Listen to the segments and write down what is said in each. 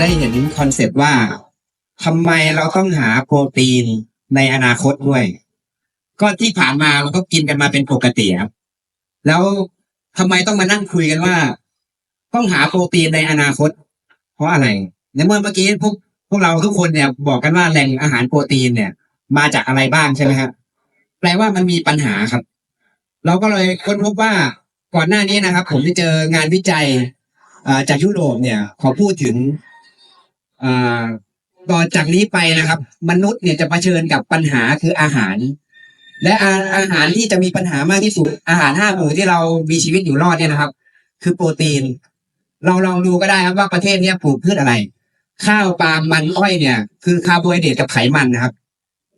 ได้เห็นคอนเซปต์ว่าทำไมเราต้องหาโปรตีนในอนาคตด้วย ก็ที่ผ่านมาเราก็กินกันมาเป็นปกติครับแล้วทำไมต้องมานั่งคุยกันว่า ต้องหาโปรตีนในอนาคต เพราะอะไรในเมื่อเมื่อกี้พวกพวกเราทุกคนเนี่ย บอกกันว่าแหล่งอาหารโปรตีนเนี่ย มาจากอะไรบ้างใช่ไหมครับแปลว่ามันมีปัญหาครับ เราก็เลยค้นพบว่าก่อนหน้านี้นะครับ ผมได้เจองานวิจัยจากยุโรปเนี่ย ขอพูดถึง ต่อจากนี้ไปนะครับ มนุษย์เนี่ยจะเผชิญกับปัญหาคืออาหาร และอาอาหารที่จะมีปัญหามากที่สุด อาหารห้าหมู่ที่เรามีชีวิตอยู่รอดเนี่ยนะครับ คือโปรตีน เราลองดูก็ได้ครับว่าประเทศเนี้ยปลูกพืชอะไร ข้าวปาล์มมันอ้อยเนี่ย คือคาร์โบไฮเดรตกับไขมันนะครับ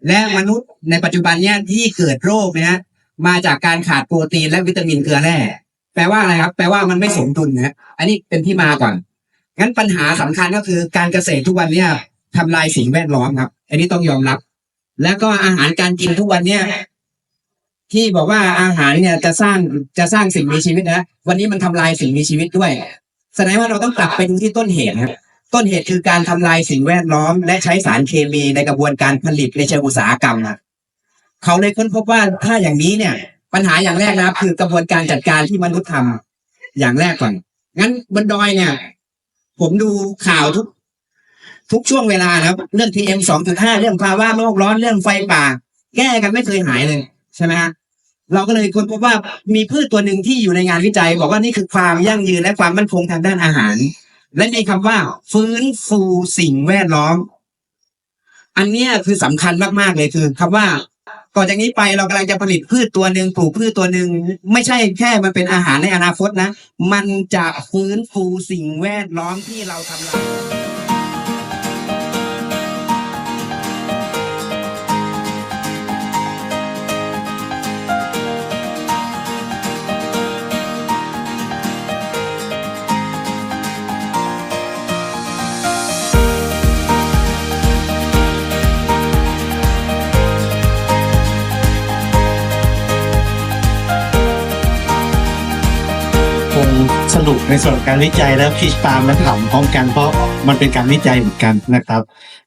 และมนุษย์ในปัจจุบันเนี่ยที่เกิดโรคเนี่ยมาจากการขาดโปรตีนและวิตามินเกลือแร่แปลว่าอะไรครับ แปลว่ามันไม่สมดุลนะฮะอันนี้เป็นที่มาก่อน งั้นปัญหาสำคัญก็คือการเกษตรทุกวันเนี่ยทำลายสิ่งแวดล้อมครับ อันนี้ต้องยอมรับ แล้วก็อาหารการกินทุกวันเนี่ยที่บอกว่าอาหารเนี่ยจะสร้างจะสร้างสิ่งมีชีวิตนะวันนี้มันทำลายสิ่งมีชีวิตด้วยแสดงว่าเราต้องกลับไปดูที่ต้นเหตุครับ ต้นเหตุคือการทำลายสิ่งแวดล้อม และใช้สารเคมีในกระบวนการผลิตในเชิงอุตสาหกรรมนะเขาเลยค้นพบว่าถ้าอย่างนี้เนี่ย ปัญหาอย่างแรกนะครับ คือกระบวนการจัดการที่มนุษย์ทำอย่างแรกก่อนงั้นบนดอยเนี่ย ผมดูข่าวทุก ทุกช่วงเวลาครับ เรื่อง PM สองจุดห้าเรื่องภาวะโลกร้อนเรื่องไฟป่า แก้กันไม่เคยหายเลย ใช่ไหมฮะเราก็เลยค้นพบว่ามีพืชตัวหนึ่งที่อยู่ในงานวิจัย บอกว่านี่คือความยั่งยืนและความมั่นคงทางด้านอาหาร และมีคำว่า ฟื้นฟูสิ่งแวดล้อม อันเนี้ยคือสำคัญมากๆเลยคือคำว่า ก่อนจากนี้ไปเรากำลังจะผลิตพืชตัวหนึ่งปลูกพืชตัวหนึ่งไม่ใช่แค่มันเป็นอาหารในอนาคตนะ มันจะฟื้นฟูสิ่งแวดล้อมที่เราทำลาย สรุปในส่วนการวิจัยแล้วพีชปาล์มและถามพร้อมกันเพราะมันเป็นการวิจัยเหมือนกันนะครับ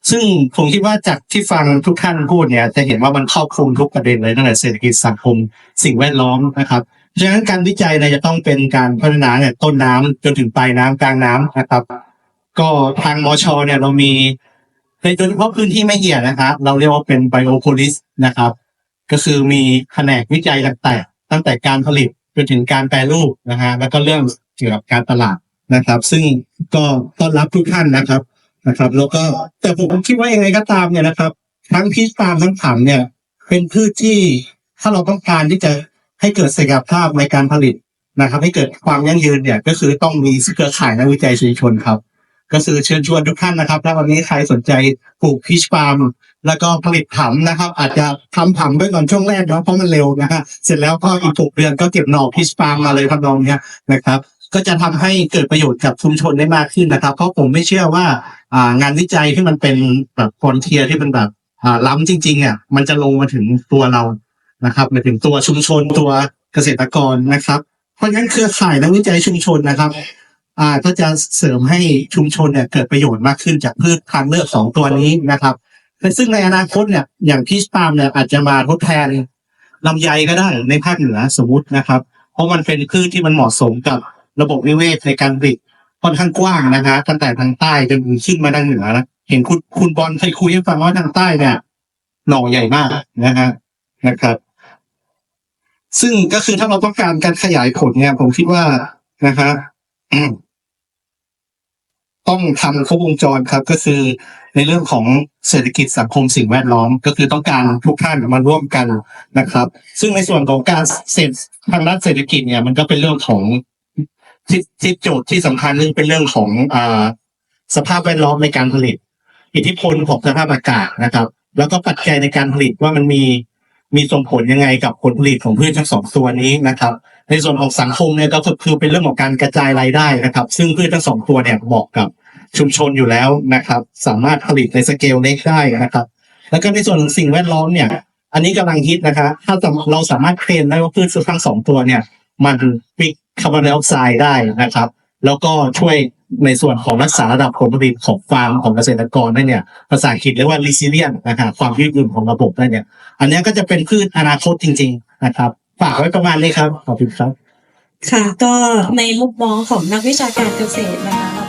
ซึ่งผมคิดว่าจากที่ฟังทุกท่านพูดเนี่ยจะเห็นว่ามันครอบคลุมทุกประเด็นเลยตั้งแต่เศรษฐกิจสังคมสิ่งแวดล้อมนะครับฉะนั้นการวิจัยเนี่ยจะต้องเป็นการพัฒนาเนี่ยต้นน้ำจนถึงปลายน้ำกลางน้ำนะครับ ก็ทางมชเนี่ยเรามีในโดยเฉพาะพื้นที่ไม่เหี่ยนะครับเราเรียกว่าเป็นไบโอโพลิสนะครับ ก็คือมีแผนกวิจัยต่างๆตั้งแต่การผลิต จนถึงการแปรรูปนะฮะแล้วก็เรื่องเกี่ยวกับการตลาดนะครับ ซึ่งก็ต้อนรับทุกท่านนะครับนะครับ แล้วก็แต่ผมคิดว่ายังไงก็ตามเนี่ยนะครับ ทั้งพีชปาล์มทั้งผังเนี่ย เป็นพืชที่ถ้าเราต้องการที่จะให้เกิดศักยภาพในการผลิตนะครับ ให้เกิดความยั่งยืนเนี่ย ก็คือต้องมีเครือข่ายนักวิจัยชุมชนครับ ก็คือเชิญชวนทุกท่านนะครับ ถ้าวันนี้ใครสนใจปลูกพีชปาล์ม แล้วก็ผลิตผัมนะครับ อาจจะทำผัมด้วยก่อนช่วงแรกเนาะเพราะมันเร็วนะฮะเสร็จแล้วก็อีกหกเดือนก็เก็บหน่อพีชปาล์มมาเลยทำนองเนี้ยนะครับ ก็จะทำให้เกิดประโยชน์กับชุมชนได้มากขึ้นนะครับ เพราะผมไม่เชื่อว่าอ่างานวิจัยที่มันเป็นแบบฟอนเทียที่เป็นแบบอ่าล้ำจริงๆอะมันจะลงมาถึงตัวเรานะครับมาถึงตัวชุมชนตัวเกษตรกรนะครับ เพราะฉะนั้นเครือข่ายนักวิจัยชุมชนนะครับอ่าก็จะเสริมให้ชุมชนเนี่ยเกิดประโยชน์มากขึ้นจากพืชทางเลือกสองตัวนี้นะครับ ซึ่งในอนาคตเนี่ยอย่างพีชปาล์มเนี่ยอาจจะมาทดแทนลำไยก็ได้ในภาคเหนือสมมตินะครับ เพราะมันเป็นพืชที่มันเหมาะสมกับระบบนิเวศในการผลิตค่อนข้างกว้างนะฮะตั้งแต่ทางใต้จนขึ้นมาทางเหนือนะเห็นคุณคุณบอลเคยคุยให้ฟังว่าทางใต้เนี่ยหน่อใหญ่มากนะฮะนะครับ ซึ่งก็คือถ้าเราต้องการการขยายผลเนี่ย ผมคิดว่านะครับ ต้องทำครบวงจรครับ ก็คือในเรื่องของเศรษฐกิจสังคมสิ่งแวดล้อม ก็คือต้องการทุกท่านมาร่วมกันนะครับ ซึ่งในส่วนของการเศรษฐทางด้านเศรษฐกิจเนี่ยมันก็เป็นเรื่องของที่ที่โจทย์ที่สำคัญเรื่องเป็นเรื่องของอ่าสภาพแวดล้อมในการผลิต อิทธิพลของสภาพอากาศนะครับ แล้วก็ปัจจัยในการผลิตว่ามันมี มีส่งผลยังไงกับผลผลิตของพืชทั้งสองตัวนี้นะครับ ในส่วนของสังคมเนี่ยก็คือเป็นเรื่องของการกระจายรายได้นะครับ ซึ่งพืชทั้งสองตัวเนี่ยเหมาะกับชุมชนอยู่แล้วนะครับ สามารถผลิตในสเกลเล็กได้นะครับ แล้วก็ในส่วนของสิ่งแวดล้อมเนี่ย อันนี้กำลังฮิตนะคะถ้าเราสามารถเคลมได้ว่าพืชทั้งสองตัวเนี่ย มันปิกคาร์บอนไดออกไซด์ได้นะครับ แล้วก็ช่วย ในส่วนของรักษาระดับผลผลิตของฟาร์มของเกษตรกรได้เนี่ยภาษาอังกฤษเรียกว่า resilient นะครับความยืดหยุ่นของระบบได้เนี่ย อันนี้ก็จะเป็นพืชอนาคตจริง ๆ นะครับฝากไว้ประมาณนี้ครับขอบคุณครับ ค่ะ ก็ในมุมมองของนักวิชาการเกษตรนะคะ